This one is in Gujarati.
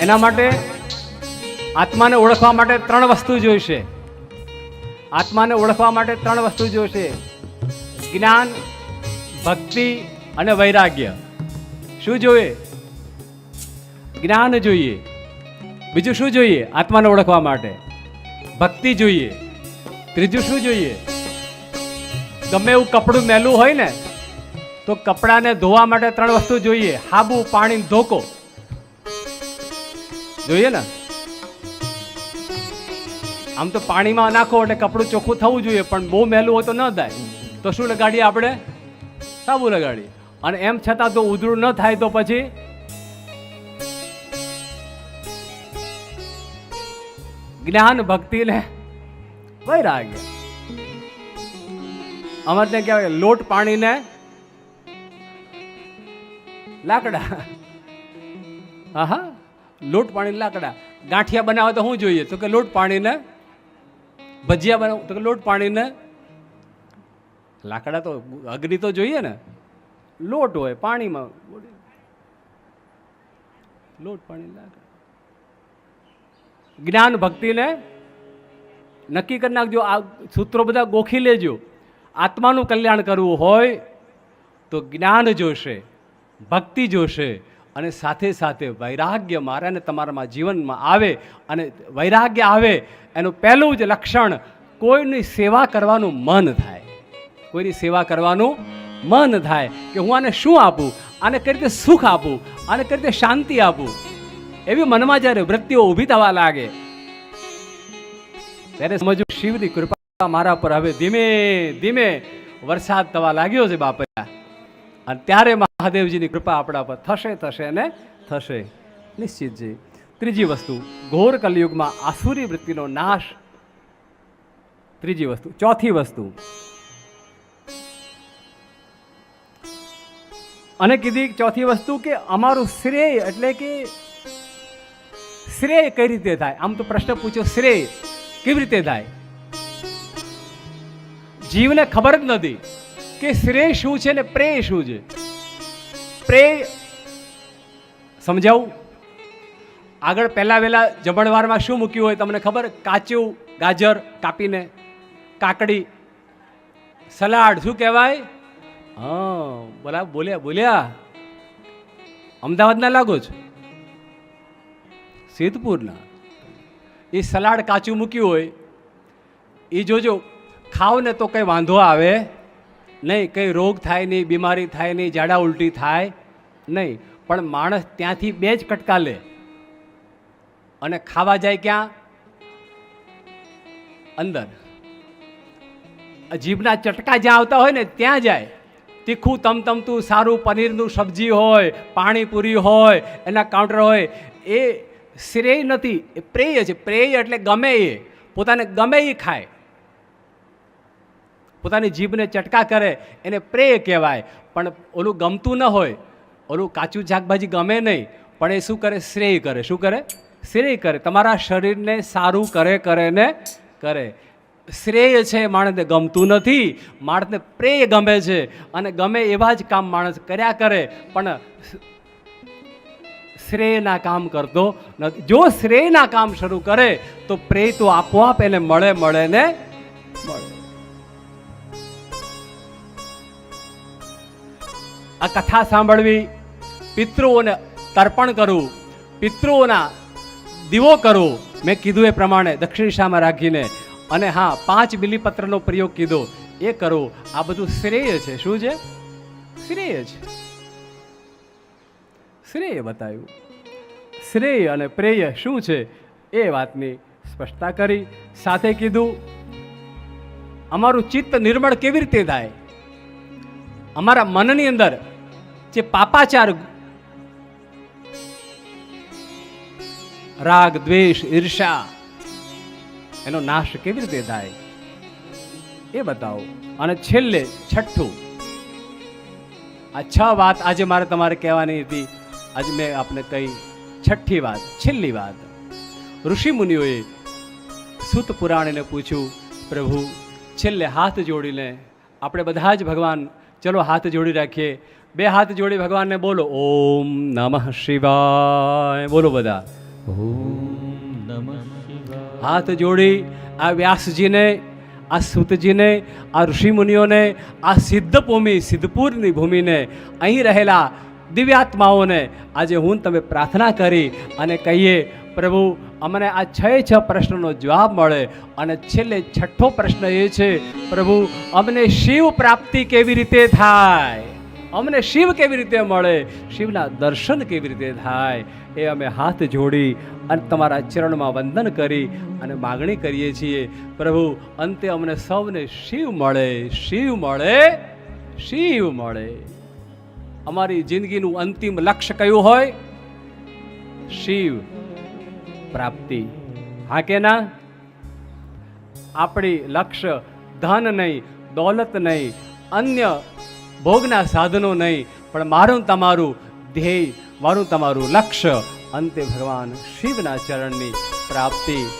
એના માટે આત્માને ઓળખવા માટે ત્રણ વસ્તુ જોઈશે. આત્માને ઓળખવા માટે ત્રણ વસ્તુ જોઈશે. જ્ઞાન, ભક્તિ અને વૈરાગ્ય. શું જોઈએ? જ્ઞાન જોઈએ. બીજું શું જોઈએ? આત્માને ઓળખવા માટે. ભક્તિ જોઈએ. ત્રીજું શું જોઈએ? ગમે એવું કપડું મેલું હોય ને, તો કપડાને ધોવા માટે ત્રણ વસ્તુ જોઈએ. હાબુ પાણી ધોકો. જોઈએ ને આમ તો પાણીમાં નાખો એટલે કપડું ચોખ્ખું થવું જોઈએ, પણ બહુ મહેલું હોય તો ન થાય. તો શું લગાડીએ આપણે? સાબુ લગાડીએ. અને એમ છતાં તો ઉધરું ન થાય તો પછી? જ્ઞાન, ભક્તિ ને વૈરાગ્ય. અમારે ત્યાં કહેવાય લોટ પાણીને લાકડા. હા લોટ પાણી લાકડા. ગાંઠિયા બનાવે તો શું જોઈએ? તો કે લોટ પાણીને ભજીયા બનાવ, તો કે લોટ પાણીને લાકડા તો અગ્નિ તો જોઈએ ને. લોટ હોય પાણીમાં. લોટ પાણી લાકડા. જ્ઞાન ભક્તિને નક્કી કરી નાખજો. આ સૂત્રો બધા ગોખી લેજો. આત્માનું કલ્યાણ કરવું હોય તો જ્ઞાન જોશે, ભક્તિ જોશે. અને સાથે સાથે વૈરાગ્ય મારા તમારામાં જીવનમાં આવે અને વૈરાગ્ય આવે, એનું પહેલું જ લક્ષણ કોઈની સેવા કરવાનું મન થાય. કોઈની સેવા કરવાનું મન થાય કે હું આને શું આપું? આને કઈ રીતે સુખ આપું? આને કઈ રીતે શાંતિ આપું? એવી મનમાં જ્યારે વૃત્તિઓ ઊભી થવા લાગે, ત્યારે સમજવું શિવની કૃપા મારા પર હવે ધીમે ધીમે વરસાદ થવા લાગ્યો છે બાપરા અને ત્યારે મહાદેવજીની કૃપા આપણા પર થશે થશે અને થશે. નિશ્ચિતજી ત્રીજી વસ્તુ, ઘોર કલયુગમાં આસુરી વૃત્તિનો નાશ. ત્રીજી વસ્તુ, ચોથી વસ્તુ. અને કીધી ચોથી વસ્તુ કે અમારું શ્રેય એટલે કે શ્રેય કઈ રીતે થાય? આમ તો પ્રશ્ન પૂછ્યો, શ્રેય કેવી રીતે થાય? જીવને ખબર જ નથી કે શ્રેય શું છે ને પ્રેય શું છે. પ્રેય સમજાવું? આગળ પહેલાં વહેલા જમણવારમાં શું મૂક્યું હોય તમને ખબર? કાચું ગાજર કાપીને, કાકડી, સલાડ, શું કહેવાય? હા, બોલા, બોલ્યા બોલ્યા. અમદાવાદના લાગો છો? સિદ્ધપુરના. એ સલાડ કાચું મૂક્યું હોય, એ જોજો ખાવ ને તો કંઈ વાંધો આવે નહીં. કંઈ રોગ થાય નહીં, બીમારી થાય નહીં ઝાડા ઉલટી થાય. નહીં, પણ માણસ ત્યાંથી બે જ કટકા લે. અને ખાવા જાય ક્યાં? અંદર. જીભના ચટકા જ્યાં આવતા હોય ને, ત્યાં જાય. તીખું તમતમતું, સારું પનીરનું સબ્જી હોય, પાણીપુરી હોય, એના કાઉન્ટર હોય, એ શ્રેય નથી, એ પ્રેય છે. પ્રેય એટલે ગમે એ. પોતાને ગમે એ ખાય. પોતાની જીભને ચટકા કરે, એને પ્રેય કહેવાય. પણ ઓલું ગમતું ન હોય ઓલું કાચું શાકભાજી ગમે નહીં, પણ એ શું કરે? શ્રેય કરે. શું કરે? શ્રેય કરે. તમારા શરીરને સારું કરે કરે ને કરે. શ્રેય છે માણસને ગમતું નથી. માણસને પ્રેય ગમે છે અને ગમે એવા જ કામ માણસ કર્યા કરે, પણ શ્રેયના કામ કરતો નથી. જો શ્રેયના કામ શરૂ કરે, તો પ્રેય તો આપોઆપ એને મળે મળે ને મળે. આ કથા સાંભળવી પિતૃઓને તર્પણ કરવું પિતૃઓના દીવો કરવું મેં કીધું એ પ્રમાણે દક્ષિણ દિશામાં રાખીને. અને હા, પાંચ બિલીપત્રનો પ્રયોગ કીધો. એ કરો. આ બધું શ્રેય છે. શું છે? શ્રેય છે. શ્રેય બતાવ્યું. શ્રેય અને પ્રેય શું છે? એ વાતની સ્પષ્ટતા કરી. સાથે કીધું, અમારું ચિત્ત નિર્મળ કેવી રીતે થાય? અમારા મનની અંદર જે પાપાચાર રાગ, દ્વેષ ઈર્ષા એનો નાશ કેવી રીતે થાય? એ બતાવો. અને છેલ્લે, છઠ્ઠું. આ છ વાત આજે મારે તમારે કહેવાની હતી. આજે મેં આપને કહી. છઠ્ઠી વાત, છેલ્લી વાત. ઋષિ મુનિઓએ સુત પુરાણીને પૂછ્યું, પ્રભુ, છેલ્લે હાથ જોડીને આપણે બધા જ ભગવાન, ચલો હાથ જોડી રાખીએ. બે હાથ જોડી ભગવાનને બોલો, ઓમ નમઃ શિવાય. બોલો બધા. હાથ જોડી આ વ્યાસજીને, આ સુતજીને, આ ઋષિમુનિઓને, આ સિદ્ધ ભૂમિ સિદ્ધપુરની ભૂમિને, અહીં રહેલા દિવ્યાત્માઓને આજે હું તમે પ્રાર્થના કરી અને કહીએ, પ્રભુ, અમને આ છ છ પ્રશ્નનો જવાબ મળે અને છેલ્લે છઠ્ઠો પ્રશ્ન એ છે, પ્રભુ, અમને શિવ પ્રાપ્તિ કેવી રીતે થાય? અમને શિવ કેવી રીતે મળે? શિવના દર્શન કેવી રીતે થાય? એ અમે હાથ જોડી અને તમારા ચરણમાં વંદન કરી અને માગણી કરીએ છીએ, પ્રભુ, અંતે અમને સૌને શિવ મળે શિવ મળે શિવ મળે. અમારી જિંદગીનું અંતિમ લક્ષ્ય કયું હોય? શિવ પ્રાપ્તિ. હા કે ના? આપણી લક્ષ્ય ધન નહીં, દોલત નહીં, અન્ય ભોગના સાધનો નહીં, પણ મારું તમારું ધ્યેય, મારું તમારું લક્ષ્ય અંતે ભગવાન શિવના ચરણની પ્રાપ્તિ